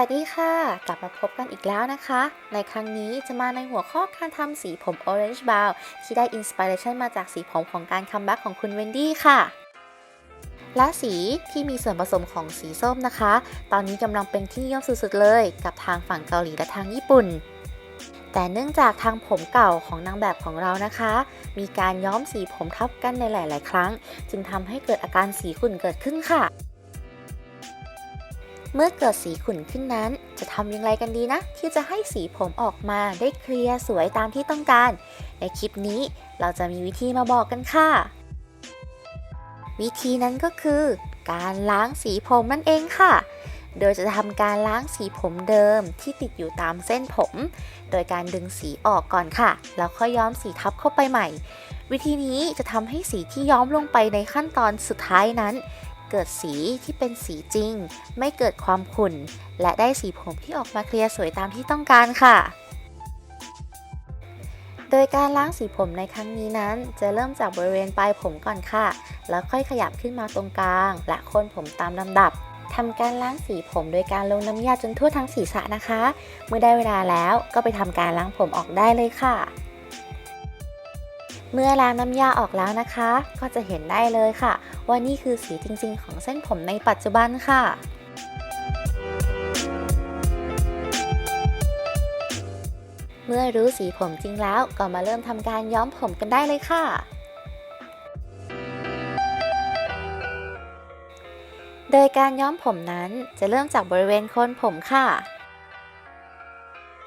วัสดีค่ะ กลับมาพบกันอีกแล้วนะคะ ในครั้งนี้จะมาในหัวข้อการทำสีผม Orange Brown ที่ได้อินสปิเรชันมาจากสีผมของการคัมแบ็กของคุณเวนดี้ค่ะ และสีที่มีส่วนผสมของสีส้มนะคะ ตอนนี้กำลังเป็นที่นิยมสุดๆเลย กับทางฝั่งเกาหลีและทางญี่ปุ่น แต่เนื่องจากทางผมเก่าของนางแบบของเรานะคะ มีการย้อมสีผมทับกันในหลาย ๆ ครั้ง จึงทำให้เกิดอาการสีขุ่นเกิดขึ้นค่ะ เมื่อเกิดสีขุ่นขึ้นนั้น จะทำอย่างไรกันดีนะ ที่จะให้สีผมออกมาได้เคลียร์สวยตามที่ต้องการ ในคลิปนี้เราจะมีวิธีมาบอกกันค่ะ วิธีนั้นก็คือ การล้างสีผมนั่นเองค่ะ โดยจะทำการล้างสีผมเดิมที่ติดอยู่ตามเส้นผม โดยการดึงสีออกก่อนค่ะ แล้วค่อยย้อมสีทับเข้าไปใหม่ วิธีนี้จะทำให้สีที่ย้อมลงไปในขั้นตอนสุดท้ายนั้น เกิดสีที่เป็นสีจริง ไม่เกิดความขุ่น และได้สีผมที่ออกมาเคลียร์สวยตามที่ต้องการค่ะ โดยการล้างสีผมในครั้งนี้นั้น จะเริ่มจากบริเวณปลายผมก่อนค่ะ แล้วค่อยขยับขึ้นมาตรงกลาง และโคนผมตามลำดับทำการล้างสีผมโดยการลงน้ำยาจนทั่วทั้งศีรษะนะคะ เมื่อได้เวลาแล้วก็ไปทำการล้างผมออกได้เลยค่ะ เมื่อล้างน้ำยาออกแล้วนะคะ ก็จะเห็นได้เลยค่ะ ว่านี่คือสีจริง ๆ ของเส้นผมในปัจจุบันค่ะเมื่อรู้สีผมจริงแล้วก็มาเริ่มทำการย้อมผมกันได้เลยค่ะ โดยการย้อมผมนั้นจะเริ่มจากบริเวณโคนผมค่ะ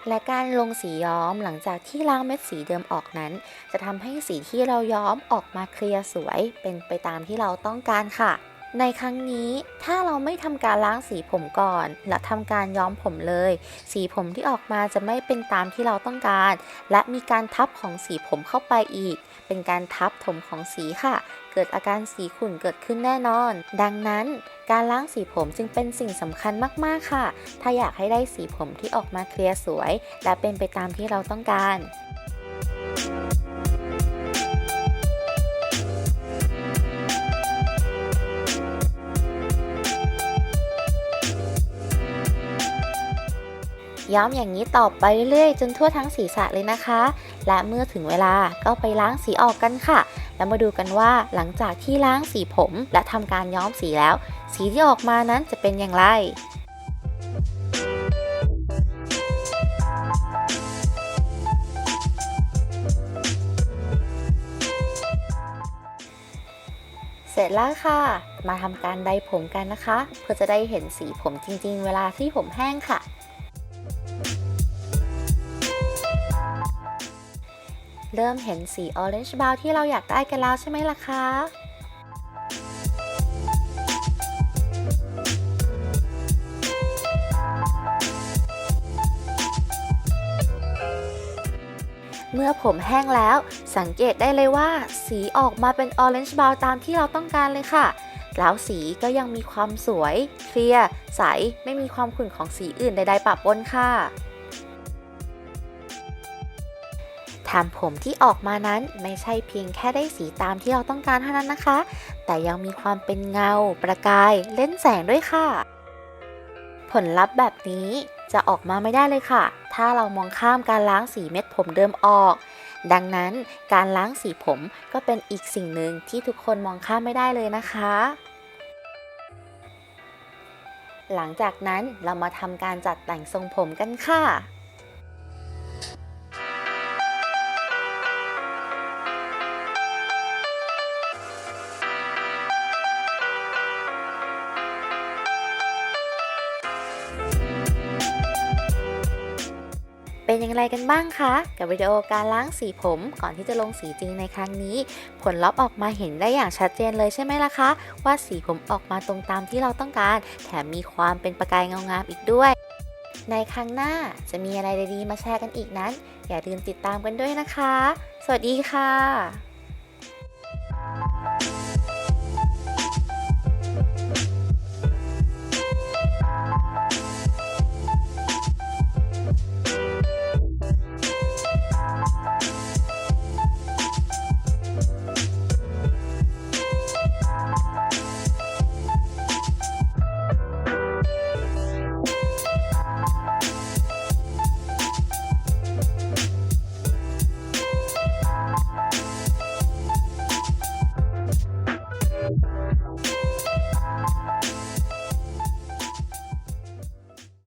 และการลงสีย้อมหลังจากที่ล้างเม็ดสีเดิมออกนั้น จะทำให้สีที่เราย้อมออกมาเคลียร์สวยเป็นไปตามที่เราต้องการค่ะ ในครั้งนี้ถ้าเราไม่ทำการล้างสีผมก่อน และทำการย้อมผมเลย สีผมที่ออกมาจะไม่เป็นตามที่เราต้องการ และมีการทับของสีผมเข้าไปอีก เป็นการทับถมของสีค่ะ เกิดอาการสีขุ่นเกิดขึ้นแน่นอน ดังนั้นการล้างสีผมจึงเป็นสิ่งสำคัญมากๆค่ะ ถ้าอยากให้ได้สีผมที่ออกมาเคลียร์สวย และเป็นไปตามที่เราต้องการ ย้อมอย่างนี้ต่อไปเรื่อยๆ จนทั่วทั้งศีรษะเลยนะคะ และเมื่อถึงเวลาก็ไปล้างสีออกกันค่ะ แล้วมาดูกันว่าหลังจากที่ล้างสีผม และทำการย้อมสีแล้ว สีที่ออกมานั้นจะเป็นอย่างไรเสร็จแล้วค่ะ มาทำการไดผมกันนะคะ เพื่อจะได้เห็นสีผมจริงๆ เวลาที่ผมแห้งค่ะ เริ่มเห็นสี Orange Brown ที่เราอยากได้กันแล้วใช่ไหมล่ะคะเมื่อผมแห้งแล้ว สังเกตได้เลยว่า สีออกมาเป็น Orange Brown ตามที่เราต้องการเลยค่ะ แล้วสีก็ยังมีความสวย เคลียร์ ใส ไม่มีความขุ่นของสีอื่นใดๆปะปนค่ะ ทำผมที่ออกมานั้นไม่ใช่เพียงแค่ได้สีตามที่เราต้องการเท่านั้นนะคะ แต่ยังมีความเป็นเงา ประกาย เล่นแสงด้วยค่ะ ผลลัพธ์แบบนี้จะออกมาไม่ได้เลยค่ะ ถ้าเรามองข้ามการล้างสีเม็ดผมเดิมออก ดังนั้นการล้างสีผมก็เป็นอีกสิ่งหนึ่งที่ทุกคนมองข้ามไม่ได้เลยนะคะ หลังจากนั้นเรามาทำการจัดแต่งทรงผมกันค่ะ เป็นอย่างไรกันบ้างคะ กับวิดีโอการล้างสีผมก่อนที่จะลงสีจริงในครั้งนี้ ผลลัพธ์ออกมาเห็นได้อย่างชัดเจนเลยใช่ไหมล่ะคะ ว่าสีผมออกมาตรงตามที่เราต้องการ แถมมีความเป็นประกายเงางามอีกด้วย ในครั้งหน้าจะมีอะไรดีๆมาแชร์กันอีกนั้น อย่าลืมติดตามกันด้วยนะคะ สวัสดีค่ะ